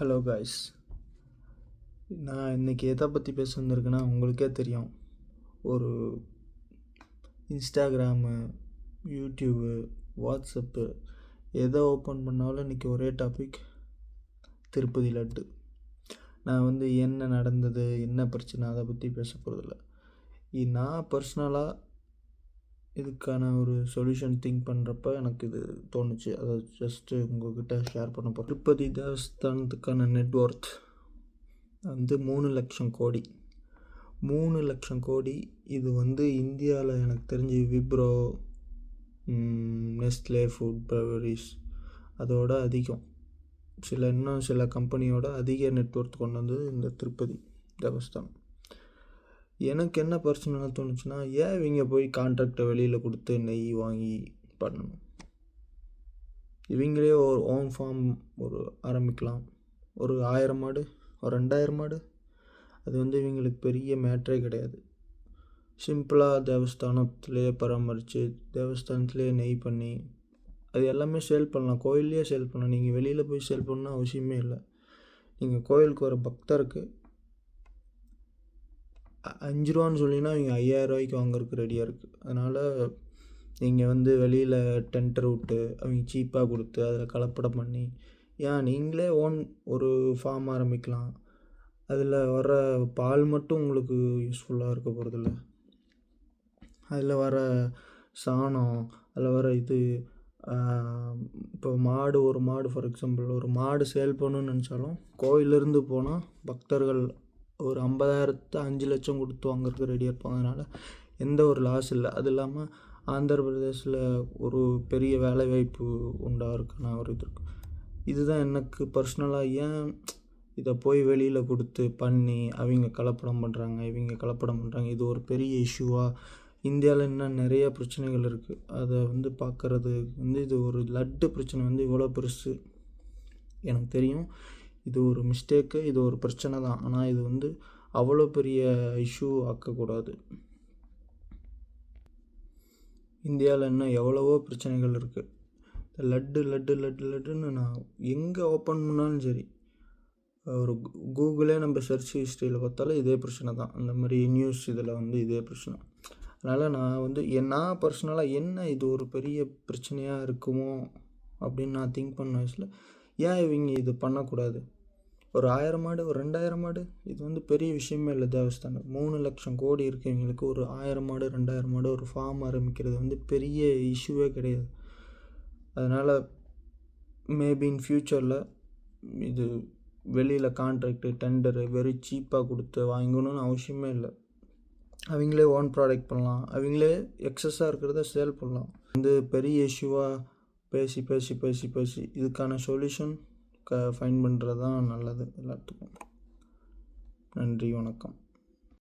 Hello guys நான் இன்றைக்கி எதை பற்றி பேச வந்திருக்கேன்னா உங்களுக்கே தெரியும். ஒரு இன்ஸ்டாகிராமு யூடியூபு வாட்ஸ்அப்பு எதை ஓப்பன் பண்ணாலும் இன்றைக்கி ஒரே டாபிக் திருப்பதி லட்டு. நான் வந்து என்ன நடந்தது என்ன பிரச்சனை அதை பற்றி பேச போகிறதில்ல நான் பர்சனலாக இதுக்கான ஒரு சொல்யூஷன் திங்க் பண்ணுறப்ப எனக்கு இது தோணுச்சு. அதை ஜஸ்ட்டு உங்கள்கிட்ட ஷேர் பண்ண போகிறேன் திருப்பதி தேவஸ்தானத்துக்கான நெட்ஒர்த் வந்து மூணு லட்சம் கோடி. மூணு லட்சம் கோடி. இது வந்து இந்தியாவில் எனக்கு தெரிஞ்சு விப்ரோ நெஸ்ட்லே ஃபுட் ப்ரவரிஸ் அதோட அதிகம். சில இன்னும் சில கம்பெனியோட அதிக நெட்ஒர்க் கொண்டு வந்தது இந்த திருப்பதி தேவஸ்தானம். எனக்கு என்ன பர்சனலாக தோணுச்சுன்னா ஏன் இவங்க போய் கான்ட்ராக்டை வெளியில் கொடுத்து நெய் வாங்கி பண்ணணும்? இவங்களே ஒரு ஓன் ஃபார்ம் ஒரு ஆரம்பிக்கலாம். ஒரு ஆயிரம் மாடு ஒரு ரெண்டாயிரம் மாடு அது வந்து இவங்களுக்கு பெரிய மேட்ரே கிடையாது. சிம்பிளாக தேவஸ்தானத்துலேயே பராமரித்து தேவஸ்தானத்துலேயே நெய் பண்ணி அது எல்லாமே சேல் பண்ணலாம். கோயில்லையே சேல் பண்ணலாம். நீங்கள் வெளியில் போய் சேல் பண்ணணும்னு அவசியமே இல்லை. நீங்கள் கோயிலுக்கு வர பக்தருக்கு அஞ்சு ரூபான்னு சொல்லினா இவங்க ஐயாயிரம் ரூபாய்க்கு வாங்குறதுக்கு ரெடியாக இருக்குது அதனால் நீங்கள் வந்து வெளியில் டென்டர் விட்டு அவங்க சீப்பாக கொடுத்து அதில் கலப்படம் பண்ணி ஏன் நீங்களே ஓன் ஒரு ஃபார்ம் ஆரம்பிக்கலாம். அதில் வர பால் மட்டும் உங்களுக்கு யூஸ்ஃபுல்லாக இருக்க போகிறதில்ல அதில் வர சாணம் அதில் வர இது இப்போ மாடு ஒரு மாடு ஃபார் எக்ஸாம்பிள் ஒரு மாடு சேல் பண்ணணும்னு நினச்சாலும் கோயிலிருந்து போனால் பக்தர்கள் ஒரு ஐம்பதாயிரத்து அஞ்சு லட்சம் கொடுத்து வாங்குறதுக்கு ரெடியாக இருப்பாங்க. அதனால் எந்த ஒரு லாஸ் இல்லை. அது இல்லாமல் ஆந்திர பிரதேசில் ஒரு பெரிய வேலைவாய்ப்பு உண்டாகிறதுக்கான ஒரு இது இருக்குது இதுதான் எனக்கு பர்சனலாக ஏன் இதை போய் வெளியில் கொடுத்து பண்ணி அவங்க கலப்படம் பண்ணுறாங்க இவங்க கலப்படம் பண்ணுறாங்க இது ஒரு பெரிய இஷ்யூவாக இந்தியாவில் இன்னும் நிறைய பிரச்சனைகள் இருக்குது அதை வந்து பார்க்குறது வந்து இது ஒரு லட்டு பிரச்சனை வந்து இவ்வளோ பெருசு எனக்கு தெரியும். இது ஒரு மிஸ்டேக்கு இது ஒரு பிரச்சனை தான். ஆனால் இது வந்து அவ்வளோ பெரிய இஷ்யூ ஆக்கக்கூடாது. இந்தியாவில் இன்னும் எவ்வளவோ பிரச்சனைகள் இருக்குது லட்டு லட்டு லட்டு லட்டுன்னு நான் எங்கே ஓப்பன் பண்ணாலும் சரி ஒரு கூகுளே நம்ம சர்ச் ஹிஸ்ட்ரியில் பார்த்தாலும் இதே பிரச்சனை தான். அந்த மாதிரி நியூஸ் இதில் வந்து இதே பிரச்சனை. அதனால் நான் வந்து நான் பர்சனலாக என்ன இது ஒரு பெரிய பிரச்சனையாக இருக்குமோ அப்படின்னு நான் திங்க் பண்ண வயசில் ஏன் இவங்க இது பண்ணக்கூடாது? ஒரு ஆயிரம் மாடு ஒரு ரெண்டாயிரம் மாடு இது வந்து பெரிய விஷயமே இல்லை தேவஸ்தானம். மூணு லட்சம் கோடி இருக்கவங்களுக்கு ஒரு ஆயிரம் மாடு ரெண்டாயிரம் மாடு ஒரு ஃபார்ம் ஆரம்பிக்கிறது வந்து பெரிய இஷ்யூவே கிடையாது. அதனால் மேபி இன் ஃப்யூச்சரில் இது வெளியில் கான்ட்ராக்டு டெண்டரு வெரி சீப்பாக கொடுத்து வாங்கணும்னு அவசியமே இல்லை. அவங்களே ஓன் ப்ராடக்ட் பண்ணலாம். அவங்களே எக்ஸஸாக இருக்கிறத சேல் பண்ணலாம். வந்து பெரிய இஷ்யூவாக பேசி பேசி பேசி பேசி இதுக்கான சொல்யூஷன் க ஃபைன் பண்ணுறது தான் நல்லது எல்லாத்துக்கும். நன்றி வணக்கம்.